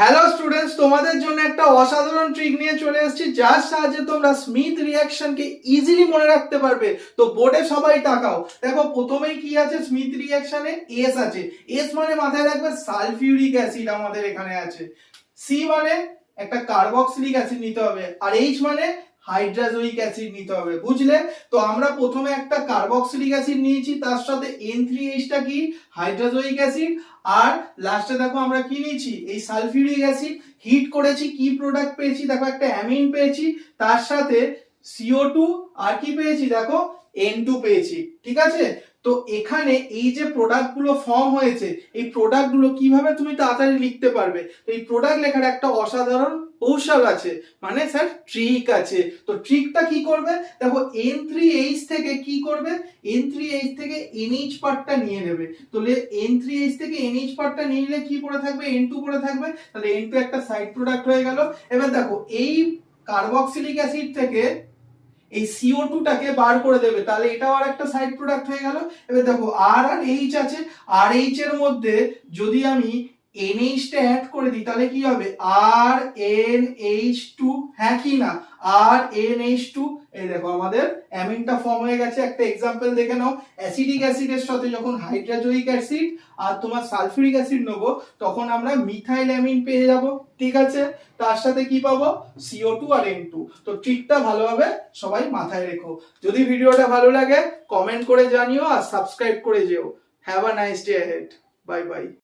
Hello students তোমাদের জন্য একটা অসাধারণ ট্রিক নিয়ে চলে এসেছি, যার সাহায্যে তোমরা স্মিথ রিয়াকশনকে ইজিলি মনে রাখতে পারবে। তো বোর্ডে সবাই তাকাও। দেখো, প্রথমেই কি আছে? স্মিথ রিয়াকশনে এস আছে। এস মানে মাথায় রাখবে সালফিউরিক অ্যাসিড আমাদের এখানে আছে। সি মানে একটা কার্বক্সিলিক অ্যাসিড নিতে হবে। আর এইচ মানে হাইড্রাজোইক অ্যাসিড নিতে হবে, বুঝলে? তো আমরা প্রথমে একটা কার্বক্সিলিক অ্যাসিড নিয়েছি, তার সাথে এন থ্রি এইচটা কি? হাইড্রাজোইক অ্যাসিড। আর লাস্টে দেখো আমরা কি নিয়েছি? এই সালফিউরিক অ্যাসিড। হিট করেছি, কি প্রোডাক্ট পেয়েছি? দেখো একটা অ্যামিন পেয়েছি, তার সাথে সিও টু আর কি পেয়েছি? দেখো এন টু পেয়েছি, ঠিক আছে? তো এখানে এই যে প্রোডাক্টগুলো ফর্ম হয়েছে, এই প্রোডাক্টগুলো কীভাবে তুমি তাড়াতাড়ি লিখতে পারবে? তো এই প্রোডাক্ট লেখার একটা অসাধারণ কৌশল আছে। মানে স্যার ট্রিক আছে। তো ট্রিকটা কি করবে? দেখো এন থ্রি এইচ থেকে কি করবে? এন থ্রি এইচ থেকে এনএইচ পার্টটা নিয়ে নেবে। তাহলে এন থ্রি এইচ থেকে এনএইচ পার্টটা নিয়ে নিলে কি পড়ে থাকবে? এন টু পড়ে থাকবে। তাহলে এন টু একটা সাইড প্রোডাক্ট হয়ে গেল। এবার দেখো, এই কার্বক্সিলিক অ্যাসিড থেকে এই সিও টুটাকে বার করে দেবে, তাহলে এটাও আর একটা সাইড প্রোডাক্ট হয়ে গেল। এবার দেখো আর আর এইচ আছে। আর এইচ এর মধ্যে যদি আমি এনএইচটা অ্যাড করে দিই, তাহলে কি হবে? আর এন এইচ টু হ্যাঁ কি না? আর এন এইচ টু এই দেখো আমাদের অ্যামিনটা ফর্ম হয়ে গেছে। একটা এক্সাম্পল দেখে নাও। অ্যাসিডিক অ্যাসিডের সাথে যখন হাইড্রাজোইক অ্যাসিড আর তোমার সালফিউরিক অ্যাসিড নেব, তখন আমরা মিথাইল অ্যামিন পেয়ে যাব, ঠিক আছে? তার সাথে কি পাবো? সিও টু আর এন টু তো ট্রিকটা ভালোভাবে সবাই মাথায় রেখো। যদি ভিডিওটা ভালো লাগে কমেন্ট করে জানিও আর সাবস্ক্রাইব করে যেও। হ্যাভ আ নাইস ডে হেড বাই বাই